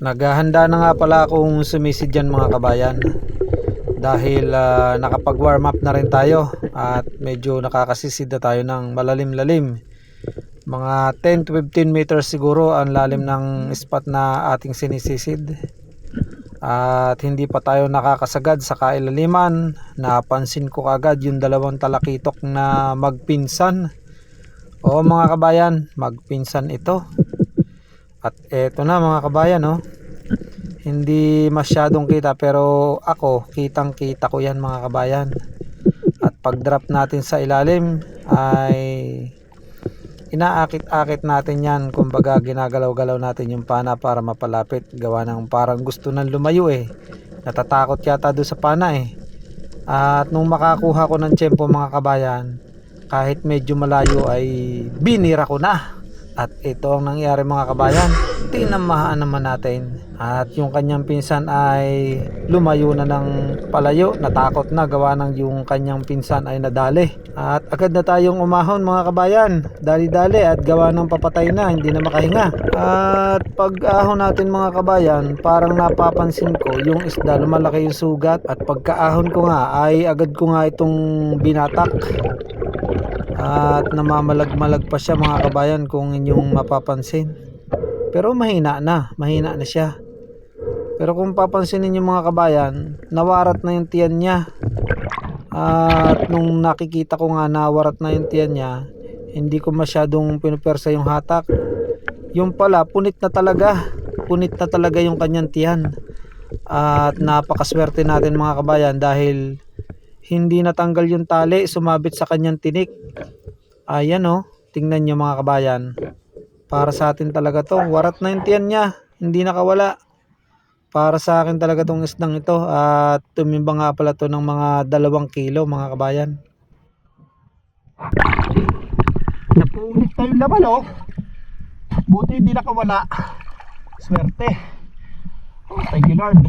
Naghahanda na nga pala akong sumisid dyan mga kabayan. Dahil ah, nakapag warm up na rin tayo at medyo nakakasisid na tayo ng malalim-lalim. Mga 10 to 15 meters siguro ang lalim ng spot na ating sinisisid. At hindi pa tayo nakakasagad sa kailaliman. Napansin ko kagad yung dalawang talakitok na magpinsan. O mga kabayan magpinsan ito at eto na mga kabayan no? Hindi masyadong kita pero ako kitang kita ko yan mga kabayan. At pag drop natin sa ilalim ay inaakit-akit natin yan. Kumbaga ginagalaw-galaw natin yung pana para mapalapit. Gawa ng parang gusto nang lumayo eh. Natatakot yata doon sa pana eh. At nung makakuha ko ng tiyempo mga kabayan kahit medyo malayo ay binira ko na at ito ang nangyari mga kabayan. Tinamahaan naman natin. At yung kanyang pinsan ay lumayo na ng palayo. Natakot na gawa ng yung kanyang pinsan ay nadali. At agad na tayong umahon mga kabayan. Dali-dali at gawa ng papatay na hindi na makahinga. At pag ahon natin mga kabayan parang napapansin ko yung isda lumalaki yung sugat. At pagkaahon ko nga ay agad ko nga itong binatak at namamalag-malag pa siya mga kabayan kung inyong mapapansin. Pero mahina na mahina na siya. Pero kung papansinin niyo mga kabayan nawarat na yung tiyan niya. At nung nakikita ko nga nawarat na yung tiyan niya hindi ko masyadong pinupersa yung hatak. Yung pala punit na talaga. Punit na talaga yung kanyang tiyan. At napakaswerte natin mga kabayan dahil hindi natanggal yung tali sumabit sa kanyang tinik ayan o tingnan nyo mga kabayan para sa atin talaga to warat na yung tiyan niya hindi nakawala para sa akin talaga tong isdang ito at tumimbang nga pala to ng mga dalawang kilo mga kabayan Napunit na yung laman oh. Buti hindi nakawala. Swerte. Oh, thank you Lord.